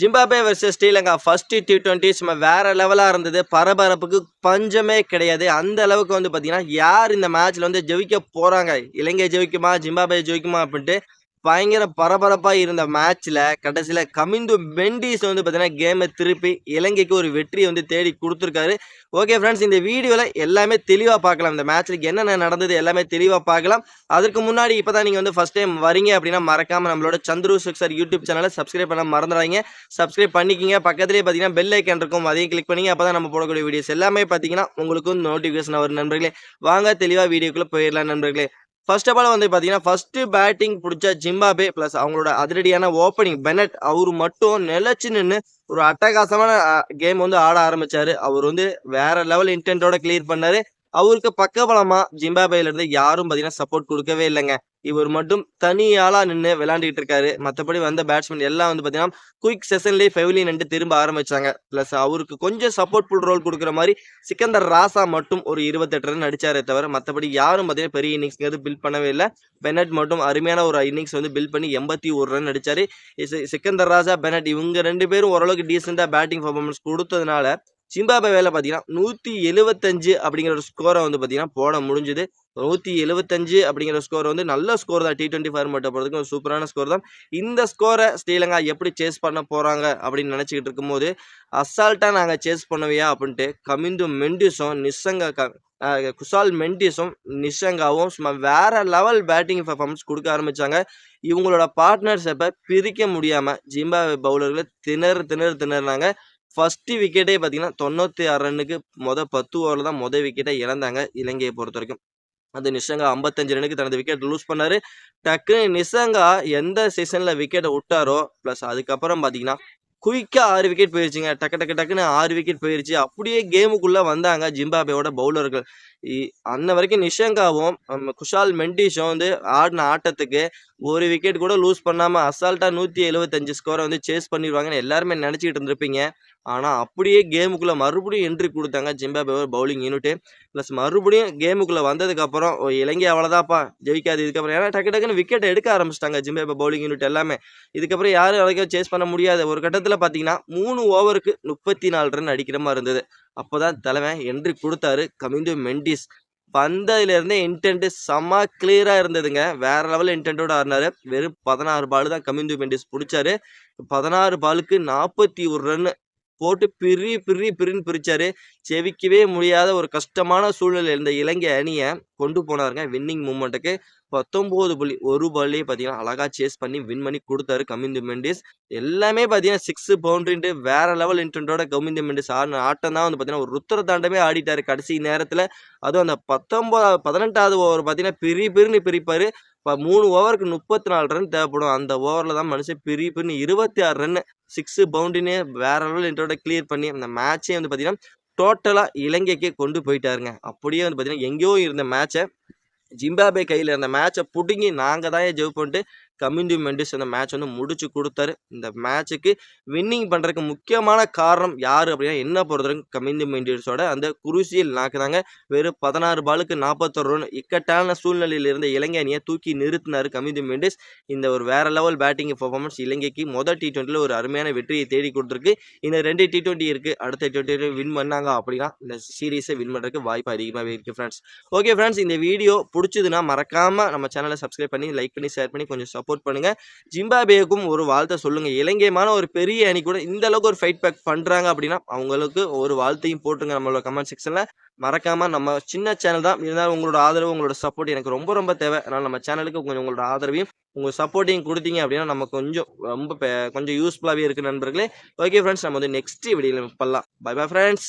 Zimbabwe versus Sri Lanka. First T twenty சும்மா வேறு லெவலாக இருந்தது. பரபரப்புக்கு பஞ்சமே கிடையாது. அந்த அளவுக்கு வந்து பார்த்தீங்கன்னா யார் இந்த மேட்ச்சில் வந்து ஜெயிக்க போகிறாங்க இலங்கை ஜெயிக்குமா? ஜிம்பாபே ஜெயிக்குமா? அப்படின்ட்டு பயங்கர பரபரப்பாக இருந்த மேட்ச்சில் கடைசியில் கமிந்து பெண்டிஸ் வந்து பார்த்தீங்கன்னா கேமை திருப்பி இலங்கைக்கு ஒரு வெற்றியை வந்து தேடி கொடுத்துருக்காரு. ஓகே ஃப்ரெண்ட்ஸ் இந்த வீடியோவில் எல்லாமே தெளிவாக பார்க்கலாம். இந்த மேட்ச்சுக்கு என்னென்ன நடந்தது எல்லாமே தெளிவாக பார்க்கலாம். அதற்கு முன்னாடி இப்போ தான் நீங்கள் வந்து ஃபஸ்ட் டைம் வரீங்க அப்படின்னா மறக்காமல் நம்மளோட சந்துரு சிக்ஸர் யூடியூப் சேனலை சப்ஸ்கிரைப் பண்ண மறந்துடாங்க சப்ஸ்கிரைப் பண்ணிக்கிங்க. பக்கத்துலேயே பார்த்தீங்கன்னா பெல் ஐக்கன் இருக்கும். அதையும் கிளிக் பண்ணிங்க. அப்போ தான் நம்ம போடக்கூடிய வீடியோஸ் எல்லாமே பார்த்தீங்கன்னா உங்களுக்கும் நோட்டிஃபிகேஷன் வரும் நண்பர்களே. வாங்க தெளிவாக வீடியோக்குள்ளே போயிடலாம் நண்பர்களே. ஃபர்ஸ்ட் ஆஃப் ஆல் வந்து பார்த்தீங்கன்னா ஃபர்ஸ்ட் பேட்டிங் பிடிச்ச ஜிம்பாபே ப்ளஸ் அவங்களோட அதிரடியான ஓப்பனிங் பெனட் அவர் மட்டும் நிலைச்சு நின்று ஒரு அட்டகாசமான கேம் வந்து ஆட ஆரம்பிச்சாரு. அவர் வந்து வேற லெவல் இன்டென்ட்டோட கிளியர் பண்ணாரு. அவருக்கு பக்கபலமா ஜிம்பாபேல இருந்து யாரும் பார்த்தீங்கன்னா சப்போர்ட் கொடுக்கவே இல்லைங்க. இவர் மட்டும் தனியாளா நின்று விளையாண்டுட்டு இருக்காரு. மற்றபடி வந்த பேட்ஸ்மேன் எல்லாம் வந்து பார்த்தீங்கன்னா குயிக் செஷன்லேயே ஃபெவிலியன் நின்று திரும்ப ஆரம்பிச்சாங்க. ப்ளஸ் அவருக்கு கொஞ்சம் சப்போர்ட் ஃபுல் ரோல் கொடுக்குற மாதிரி சிக்கந்தர் ராசா மட்டும் ஒரு இருபத்தெட்டு ரன் அடிச்சாரே தவிர மற்றபடி யாரும் பார்த்தீங்கன்னா பெரிய இன்னிங்ஸ்ங்கிறது பில்ட் பண்ணவே இல்லை. பெனட் மட்டும் அருமையான ஒரு இன்னிங்ஸ் வந்து பில்ட் பண்ணி எண்பத்தி ஒரு ரன் அடிச்சாரு. சிக்கந்தர் ராஜா பெனட் இவங்க ரெண்டு பேரும் ஓரளவுக்கு டீசெண்டாக பேட்டிங் பர்ஃபார்மன்ஸ் கொடுத்ததுனால ஜிம்பாபே வேலை பார்த்தீங்கன்னா நூற்றி எழுவத்தஞ்சு அப்படிங்கிற ஒரு ஸ்கோரை வந்து பார்த்தீங்கன்னா போட முடிஞ்சுது. நூற்றி எழுவத்தஞ்சு அப்படிங்கிற ஸ்கோர் வந்து நல்ல ஸ்கோர் தான். டி டுவெண்ட்டி ஃபார்மேட்டை பொறுத்தவரைக்கும் ஒரு சூப்பரான ஸ்கோர் தான். இந்த ஸ்கோரை ஸ்ரீலங்கா எப்படி சேஸ் பண்ண போகிறாங்க அப்படின்னு நினச்சிக்கிட்டு இருக்கும்போது அசால்ட்டாக நாங்கள் சேஸ் பண்ணுவியா அப்படின்ட்டு கமிந்து மெண்டிஸும் நிசங்க க குசால் மெண்டிஸும் நிஷங்காவும் சும்மா வேற லெவல் பேட்டிங் பர்ஃபார்மன்ஸ் கொடுக்க ஆரம்பித்தாங்க இவங்களோட பார்ட்னர்ஷிப்பை பிரிக்க முடியாமல் ஜிம்பாவே பவுலர்களை திணறு திணறு திணறினாங்க. ஃபஸ்ட்டு விக்கெட்டே பார்த்தீங்கன்னா தொண்ணூற்றி ஆறு ரன்னுக்கு மொதல் பத்து ஓவரில் தான் மொதல் விக்கெட்டை இழந்தாங்க இலங்கையை பொறுத்த வரைக்கும் அது நிஷங்கா ஐம்பத்தஞ்சு ரன்னுக்கு தனது விக்கெட் லூஸ் பண்ணார். டக்குன்னு நிஷங்கா எந்த சீசனில் விக்கெட்டை விட்டாரோ ப்ளஸ் அதுக்கப்புறம் பார்த்தீங்கன்னா குயிக்காக ஆறு விக்கெட் போயிருச்சுங்க. டக்கு டக்கு டக்குன்னு ஆறு விக்கெட் போயிருச்சு. அப்படியே கேமுக்குள்ளே வந்தாங்க ஜிம்பாபேவோட பவுலர்கள் இ- அன்ன வரைக்கும் நிஷங்காவும் குஷால் மெண்டிஷும் வந்து ஆடின ஆட்டத்துக்கு ஒரு விக்கெட் கூட லூஸ் பண்ணாமல் அசால்ட்டாக நூற்றி எழுபத்தஞ்சு ஸ்கோரை வந்து சேஸ் பண்ணிடுவாங்கன்னு எல்லாருமே நினச்சிக்கிட்டு இருந்திருப்பீங்க. ஆனால் அப்படியே கேமுக்குள்ளே மறுபடியும் என்ட்ரி கொடுத்தாங்க. ஜிம்பாபே பவுலிங் யூனிட்டு ப்ளஸ் மறுபடியும் கேமுக்குள்ளே வந்ததுக்கப்புறம் இலங்கை அவ்வளோதாப்பா ஜெயிக்காது. இதுக்கப்புறம் ஏன்னா டக்கு டக்குன்னு விக்கெட் எடுக்க ஆரம்பிச்சிட்டாங்க ஜிம்பாபே பவுலிங் யூனிட் எல்லாமே. இதுக்கப்புறம் யாரும் வரைக்கும் சேஸ் பண்ண முடியாது. ஒரு கட்டத்தில் பார்த்தீங்கன்னா மூணு ஓவருக்கு முப்பத்தி நாலு ரன் அடிக்கிற மாதிரி இருந்தது. அப்போ தான் தலைமை என்ட்ரி கொடுத்தாரு கமிந்து மெண்டிஸ் வந்ததுலேருந்தே இன்டென்ட் செம்ம கிளியராக இருந்ததுங்க. வேற லெவல் இன்டென்ட்டோட ஆடினாரு. வெறும் பதினாறு பால் தான் கமிந்து மெண்டிஸ் பிடிச்சாரு. பதினாறு பாலுக்கு நாற்பத்தி ஒரு ரன் போட்டு பிரி பிரி பிரின்னு பிரித்தார் செவிக்கவே முடியாத ஒரு கஷ்டமான சூழ்நிலை இருந்த இலங்கை அணியை கொண்டு போனாருங்க வின்னிங் மூமெண்ட்டுக்கு பத்தொம்போது புள்ளி ஒரு பால்லே பார்த்தீங்கன்னா அழகாக சேஸ் பண்ணி வின் பண்ணி கொடுத்தாரு கமிந்து மெண்டிஸ். எல்லாமே பார்த்தீங்கன்னா சிக்ஸ் பவுண்ட்ரின்ட்டு வேற லெவல் இன்டென்ட்டோட கமிந்து மெண்டிஸ் ஆடின ஆட்டம் தான் வந்து பார்த்தீங்கன்னா ஒரு ருத்திர தாண்டமே ஆடிட்டாரு கடைசி நேரத்தில். அதுவும் அந்த பத்தொன்பதாவது பதினெட்டாவது ஓவர் பார்த்தீங்கன்னா பிரி பிரின்னு பிரிப்பார். இப்போ மூணு ஓவருக்கு முப்பத்தி நாலு ரன் தேவைப்படும். அந்த ஓவரில் தான் மனுஷன் பிரி பிரின்னு இருபத்தி ஆறு ரன் சிக்ஸு பவுண்டினே வேற லெவல் இன்டோட கிளியர் பண்ணி அந்த மேட்சே வந்து பார்த்தீங்கன்னா டோட்டலாக இலங்கைக்கே கொண்டு போயிட்டாருங்க. அப்படியே வந்து பார்த்தீங்கன்னா எங்கேயோ இருந்த மேட்சை ஜிம்பாபே கையில் இருந்த மேட்சை பிடுங்கி நாங்கள் தான் ஜெயிப்போன்ட்டு கமிண்டி மெண்டிஸ் அந்த மேட்ச் வந்து முடிச்சு கொடுத்தாரு. இந்த மேட்சுக்கு வின்னிங் பண்ணுறதுக்கு முக்கியமான காரணம் யார் அப்படின்னா என்ன பொறுத்தவரைக்கும் கமிண்டி மெண்டிஸோட அந்த குருசியல் நாக்குனாங்க வெறும் பதினாறு பாலுக்கு நாற்பத்தொரு ரன் இக்கட்டான சூழ்நிலையில் இருந்த இலங்கை அணியை தூக்கி நிறுத்தினார் கமிண்டி மெண்டிஸ் இந்த ஒரு வேற லெவல் பேட்டிங் பெர்ஃபார்மன்ஸ் இலங்கைக்கு மொதல் டி டுவெண்ட்டில ஒரு அருமையான வெற்றியை தேடி கொடுத்துருக்கு. இந்த ரெண்டு டி டுவெண்ட்டி இருக்குது அடுத்த டி டுவெண்ட்டி வின் பண்ணாங்க அப்படின்னா இந்த சீரீஸை வின் பண்ணுறதுக்கு வாய்ப்பு அதிகமாகவே இருக்குது ஃப்ரெண்ட்ஸ் ஓகே ஃப்ரெண்ட்ஸ் இந்த வீடியோ பிடிச்சதுன்னா மறக்காமல் நம்ம சேனலை சப்ஸ்கிரைப் பண்ணி லைக் பண்ணி ஷேர் பண்ணி கொஞ்சம் சப்போர்ட் சப்போர்ட் பண்ணுங்கள் ஜிம்பாபேக்கும் ஒரு வாழ்த்தை சொல்லுங்கள் இலங்கையமான ஒரு பெரிய அணி கூட இந்த அளவுக்கு ஒரு ஃபைட் பேக் பண்ணுறாங்க அப்படின்னா அவங்களுக்கு ஒரு வாழ்த்தையும் போட்டுருங்க நம்மளோட கமெண்ட் செக்ஷனில் மறக்காமல் நம்ம சின்ன சேனல் தான். இருந்தாலும் உங்களோட ஆதரவு உங்களோட சப்போர்ட் எனக்கு ரொம்ப ரொம்ப தேவை. அதனால் நம்ம சேனலுக்கு கொஞ்சம் உங்களோட ஆதரவையும் உங்கள் சப்போர்ட்டையும் கொடுத்தீங்க அப்படின்னா நம்ம கொஞ்சம் ரொம்ப பெ- கொஞ்சம் யூஸ்ஃபுல்லாகவே இருக்குது நண்பர்களே. ஓகே ஃப்ரெண்ட்ஸ் நம்ம வந்து நெக்ஸ்ட் வீடியோவில் பண்ணலாம் பை பை ஃப்ரெண்ட்ஸ்